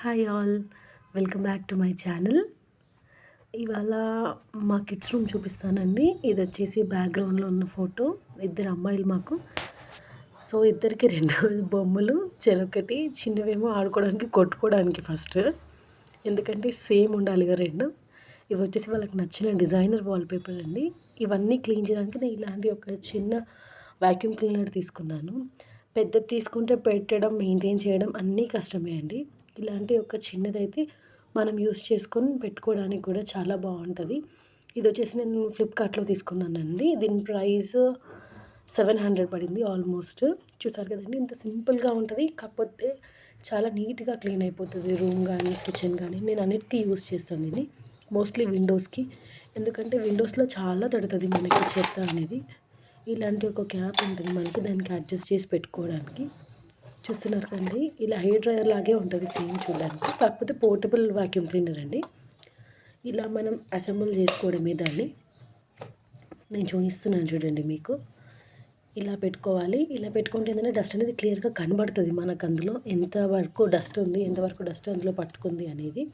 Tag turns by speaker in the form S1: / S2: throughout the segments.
S1: Hi all welcome back to my channel. ఇవాళ మా kids room చూపిస్తానండి. ఇది వచ్చేసి బ్యాక్గ్రౌండ్లో ఉన్న ఫోటో. ఇద్దరు అమ్మాయిలు మాకు. సో ఇద్దరికి రెండు బొమ్మలు చెరొకటి. చిన్నవేమో ఆడుకోవడానికి కొట్టుకోవడానికి ఫస్ట్ ఎందుకంటే సేమ్ ఉండాలి కదా రెండు. ఇవి వచ్చేసి వాళ్ళకి నచ్చిన డిజైనర్ వాల్పేపర్ అండి. ఇవన్నీ క్లీన్ చేయడానికి నేను ఇలాంటి ఒక చిన్న వ్యాక్యూమ్ క్లీనర్ తీసుకున్నాను. పెద్దది తీసుకుంటే పెట్టడం మెయింటైన్ చేయడం అన్నీ కష్టమే అండి. ఇలాంటి ఒక చిన్నదైతే మనం యూస్ చేసుకొని పెట్టుకోవడానికి కూడా చాలా బాగుంటుంది. ఇది వచ్చేసి నేను ఫ్లిప్కార్ట్లో తీసుకున్నానండి. దీని ప్రైస్ సెవెన్ హండ్రెడ్ పడింది ఆల్మోస్ట్. చూసారు కదండి ఇంత సింపుల్గా ఉంటుంది. కాకపోతే చాలా నీట్గా క్లీన్ అయిపోతుంది రూమ్ కానీ కిచెన్ కానీ నేను అన్నిటికీ యూస్ చేస్తాను ఇది. మోస్ట్లీ విండోస్కి. ఎందుకంటే విండోస్లో చాలా తడుతుంది మనకి చెత్త అనేది. ఇలాంటి ఒక క్యాప్ ఉంటుంది మనకి దానికి అడ్జస్ట్ చేసి పెట్టుకోవడానికి. చూస్తున్నారు కండి ఇలా హెయిర్ డ్రయర్ లాగే ఉంటుంది సేమ్ చూడడానికి. కాకపోతే పోర్టబుల్ వాక్యూమ్ క్లీనర్ అండి. ఇలా మనం అసెంబుల్ చేసుకోవడమే దాన్ని. నేను చూపిస్తున్నాను చూడండి మీకు. ఇలా పెట్టుకోవాలి. ఇలా పెట్టుకుంటే ఏంటంటే డస్ట్ అనేది క్లియర్గా కనబడుతుంది మనకు అందులో. ఎంతవరకు డస్ట్ ఉంది ఎంతవరకు డస్ట్ అందులో పట్టుకుంది అనేది.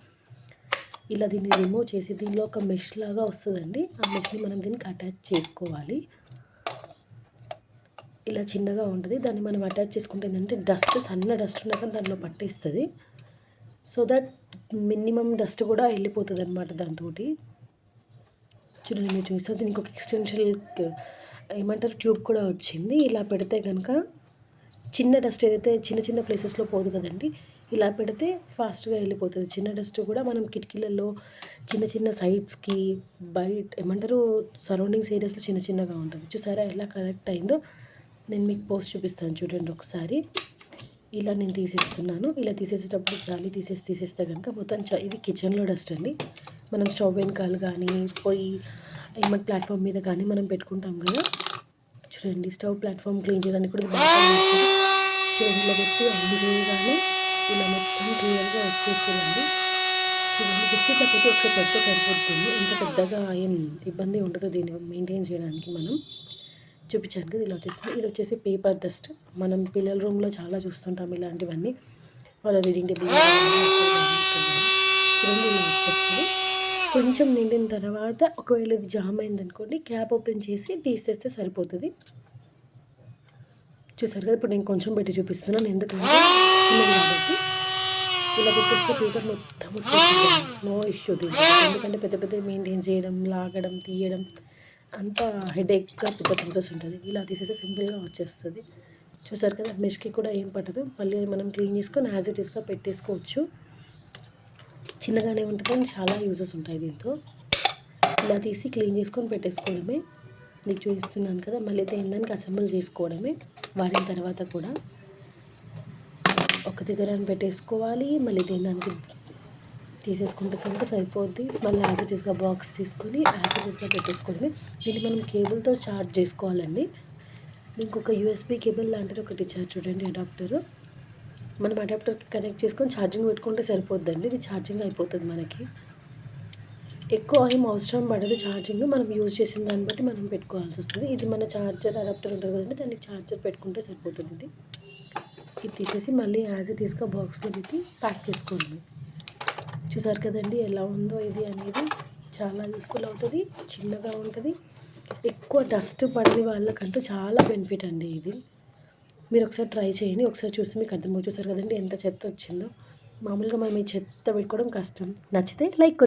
S1: ఇలా దీన్ని రిమూవ్ చేసి దీనిలో ఒక మెష్ లాగా వస్తుందండి. ఆ మెష్ని మనం దీనికి అటాచ్ చేసుకోవాలి. ఇలా చిన్నగా ఉంటుంది. దాన్ని మనం అటాచ్ చేసుకుంటే ఏంటంటే డస్ట్ సన్న డస్ట్ ఉన్నాక దానిలో పట్టేస్తుంది. సో దట్ మినిమం డస్ట్ కూడా వెళ్ళిపోతుంది అనమాట దాంతో చూడండి మీరు చూస్తే దీనికి ఒక ఎక్స్టెన్షన్ ఏమంటారు ట్యూబ్ కూడా వచ్చింది. ఇలా పెడితే కనుక చిన్న డస్ట్ ఏదైతే చిన్న చిన్న ప్లేసెస్లో పోదు కదండి ఇలా పెడితే ఫాస్ట్గా వెళ్ళిపోతుంది. చిన్న డస్ట్ కూడా మనం కిటికీలలో చిన్న చిన్న సైడ్స్కి బయట ఏమంటారు సరౌండింగ్స్ ఏరియాస్లో చిన్న చిన్నగా ఉంటుంది. చూసారా ఎలా కరెక్ట్ అయిందో? నేను మీకు పోస్ట్ చూపిస్తాను చూడండి ఒకసారి. ఇలా నేను తీసేస్తున్నాను. ఇలా తీసేసేటప్పుడు గాలి తీసేసి తీసేస్తే కనుక మొత్తం ఇది కిచెన్లో డస్ట్ అండి. మనం స్టవ్ వెనకాల కానీ పొయ్యి ఏమైనా ప్లాట్ఫామ్ మీద కానీ మనం పెట్టుకుంటాం కదా. చూడండి స్టవ్ ప్లాట్ఫామ్ క్లీన్ చేయడానికి కూడా బాగా పెట్టి అన్ని చేయగానే ఇలా మొత్తం క్లియర్గా వచ్చేస్తుందండి చూడండి జస్ట్ ఒకసారి పెద్ద సరిపోతుంది. ఇంత పెద్దగా ఏం ఇబ్బంది ఉండదు దీన్ని మెయింటైన్ చేయడానికి మనం. చూపించాను కదా ఇలా వచ్చేసి ఇది వచ్చేసి పేపర్ డస్ట్ మనం పిల్లల రూమ్లో చాలా చూస్తుంటాం ఇలాంటివన్నీ. వాళ్ళ రీడింగ్ టేబుల్ కొంచెం నిండిన తర్వాత ఒకవేళ ఇది జామ్ అయిందనుకోండి క్యాప్ ఓపెన్ చేసి తీసేస్తే సరిపోతుంది. చూసారు కదా ఇప్పుడు నేను కొంచెం పెట్టి చూపిస్తున్నాను ఎందుకంటే ఇలా పెట్టేస్తే పేపర్ మొత్తం నో ఇష్యూ ఎందుకంటే పెద్ద పెద్ద మెయింటైన్ చేయడం లాగడం తీయడం అంత హెడేక్గా పెద్ద ప్రాసెస్ ఉంటుంది. ఇలా తీసేస్తే సింపుల్గా వచ్చేస్తుంది. చూసారు కదా మెష్కి కూడా ఏం పట్టదు. మళ్ళీ మనం క్లీన్ చేసుకొని యాజ్ ఇట్ ఈస్గా పెట్టేసుకోవచ్చు. చిన్నగానే ఉంటుంది చాలా యూజెస్ ఉంటాయి దీంతో. ఇలా తీసి క్లీన్ చేసుకొని పెట్టేసుకోవడమే. మీకు చూపిస్తున్నాను కదా మళ్ళీ దానికి అసెంబుల్ చేసుకోవడమే. వాడిన తర్వాత కూడా ఒక దగ్గర పెట్టేసుకోవాలి మళ్ళీ దానికి తీసేసుకుంటే కనుక సరిపోద్ది. మళ్ళీ యాజిటీస్గా బాక్స్ తీసుకొని యాజిటీస్గా పెట్టేసుకోవడమే దీన్ని మనం కేబుల్తో ఛార్జ్ చేసుకోవాలండి. ఇంకొక యూఎస్బీ కేబుల్ లాంటిది ఒకటి ఇచ్చారు చూడండి అడాప్టర్ మనం అడాప్టర్కి కనెక్ట్ చేసుకొని ఛార్జింగ్ పెట్టుకుంటే సరిపోద్దండి. ఇది ఛార్జింగ్ అయిపోతుంది మనకి. ఎక్కువ ఏం అవసరం పడదు ఛార్జింగ్ మనం యూజ్ చేసిన దాన్ని బట్టి మనం పెట్టుకోవాల్సి వస్తుంది. ఇది మన ఛార్జర్ అడాప్టర్ ఉంటుంది కదండి. దాన్ని ఛార్జర్ పెట్టుకుంటే సరిపోతుంది ఇది ఇది తీసేసి మళ్ళీ యాజ్ ఇట్ ఈస్గా బాక్స్లో పెట్టి ప్యాక్ చేసుకోండి. చూసారు కదండి ఎలా ఉందో ఇది అనేది చాలా యూస్ఫుల్ అవుతుంది చిన్నగా ఉంటుంది. ఎక్కువ డస్ట్ పడని వాళ్ళకంటూ చాలా బెనిఫిట్ అండి ఇది. మీరు ఒకసారి ట్రై చేయండి ఒకసారి చూసి మీకు అర్థమవుతుంది. చూసారు కదండి ఎంత చెత్త వచ్చిందో. మామూలుగా మనం ఈ చెత్త పెట్టుకోవడం కష్టం. నచ్చితే లైక్